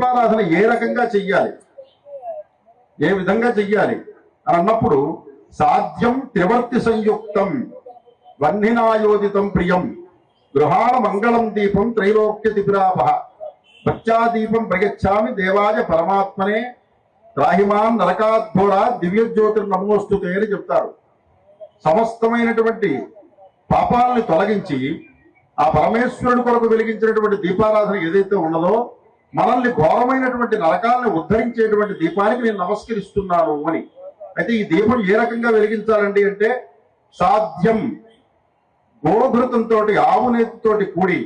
దీపారాధన ఏ రకంగా చెయ్యాలి? ఏ విధంగా చెయ్యాలి? అని అన్నప్పుడు సాధ్యం త్రివర్తి సంయుక్తం వన్నినాయోదితం ప్రియం గృహాణ మంగళం దీపం త్రైలోక్య దిపురాప భక్త్యాదీపం ప్రగచ్చామి దేవాయ పరమాత్మనే త్రాహిమాన్ నరకాద్భోడ దివ్య జ్యోతిర్నమోస్తుతే అని చెప్తారు. సమస్తమైనటువంటి పాపాలని తొలగించి ఆ పరమేశ్వరుడు కొరకు వెలిగించినటువంటి దీపారాధన ఏదైతే ఉన్నదో మనల్ని ఘోరమైనటువంటి నరకాలను ఉద్ధరించేటువంటి దీపానికి నేను నమస్కరిస్తున్నాను అని. అయితే ఈ దీపం ఏ రకంగా వెలిగించాలండి అంటే సాధ్యం. గోఘృతంతో ఆవు నెయ్యితోటి కూడి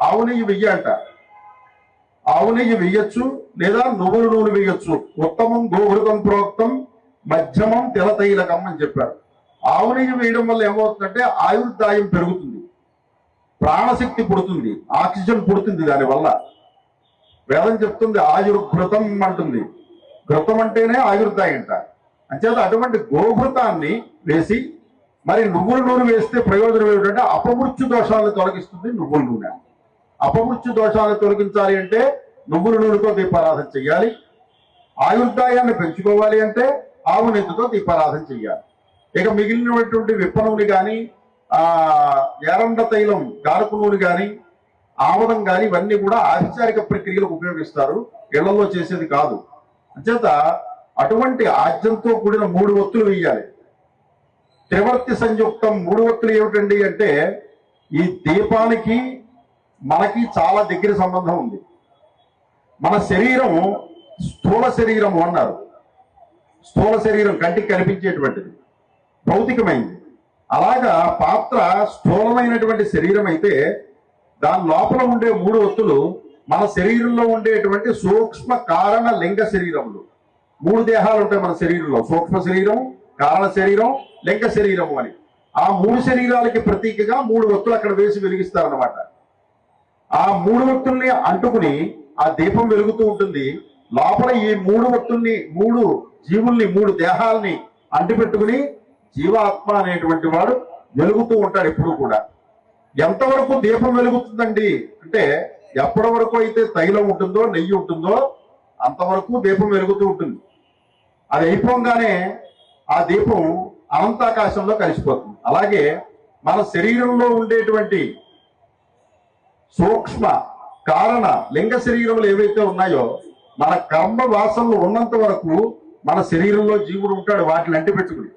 ఆవు నెయ్యి వెయ్యంట. ఆవు నెయ్యి వెయ్యొచ్చు లేదా నువ్వుల నూనె వెయ్యొచ్చు. ఉత్తమం గోహృతం ప్రోక్తం మధ్యమం తిలతైలకం అని చెప్పారు. ఆవు నెయ్యి వేయడం వల్ల ఏమవుతుందంటే ఆయుర్దాయం పెరుగుతుంది. ప్రాణశక్తి పుడుతుంది ఆక్సిజన్ పుడుతుంది దానివల్ల. వేదం చెప్తుంది ఆయుర్ఘృతం అంటుంది. ఘృతం అంటేనే ఆయుర్దాయంట. అంచేత అటువంటి గోఘృతాన్ని వేసి మరి నువ్వుల నూనె వేస్తే ప్రయోజనం ఏమిటంటే అపమృత్యు దోషాలను తొలగిస్తుంది నువ్వుల నూనె. అపమృత్యు దోషాలను తొలగించాలి అంటే నువ్వుల నూనెతో దీపారాధన చెయ్యాలి. ఆయుర్దాయాన్ని పెంచుకోవాలి అంటే ఆవు నెత్తితో దీపారాధన చెయ్యాలి. ఇక మిగిలినటువంటి విప్ప నూనె కానీ ఎరండ తైలం గారుపు నూనె కానీ ఆమదం కానీ ఇవన్నీ కూడా ఆధికారిక ప్రక్రియలకు ఉపయోగిస్తారు. ఇళ్ళలో చేసేది కాదు. అంచేత అటువంటి ఆజ్యంతో కూడిన మూడు ఒత్తులు వేయాలి త్రివర్తి సంయుక్తం మూడు ఒత్తులు ఏమిటండి అంటే ఈ దీపానికి మనకి చాలా దగ్గర సంబంధం ఉంది. మన శరీరం స్థూల శరీరం అన్నారు. స్థూల శరీరం కంటికి కనిపించేటువంటిది. భౌతికమైంది. అలాగా పాత్ర స్థూలమైనటువంటి శరీరం అయితే దాని లోపల ఉండే మూడు ఒత్తులు మన శరీరంలో ఉండేటువంటి సూక్ష్మ కారణ లింగ శరీరములు. మూడు దేహాలు ఉంటాయి మన శరీరంలో. సూక్ష్మ శరీరం కారణ శరీరం లింగ శరీరము అని. ఆ మూడు శరీరాలకి ప్రతీకగా మూడు ఒత్తులు అక్కడ వేసి వెలిగిస్తారనమాట ఆ మూడు ఒత్తుల్ని అంటుకుని ఆ దీపం వెలుగుతూ ఉంటుంది. లోపల ఈ మూడు ఒత్తుల్ని మూడు జీవుల్ని మూడు దేహాల్ని అంటిపెట్టుకుని జీవాత్మ అనేటువంటి వాడు వెలుగుతూ ఉంటాడు ఎప్పుడు కూడా. ఎంతవరకు దీపం వెలుగుతుందండి? అంటే ఎప్పటి వరకు అయితే తైలం ఉంటుందో నెయ్యి ఉంటుందో అంతవరకు దీపం వెలుగుతూ ఉంటుంది. అది అయిపోగానే ఆ దీపం అనంతాకాశంలో కలిసిపోతుంది. అలాగే మన శరీరంలో ఉండేటువంటి సూక్ష్మ కారణ లింగ శరీరములు ఏవైతే ఉన్నాయో మన కర్మ వాసనలు ఉన్నంత వరకు మన శరీరంలో జీవుడు ఉంటాడు వాటిని అంటి పెట్టుకుని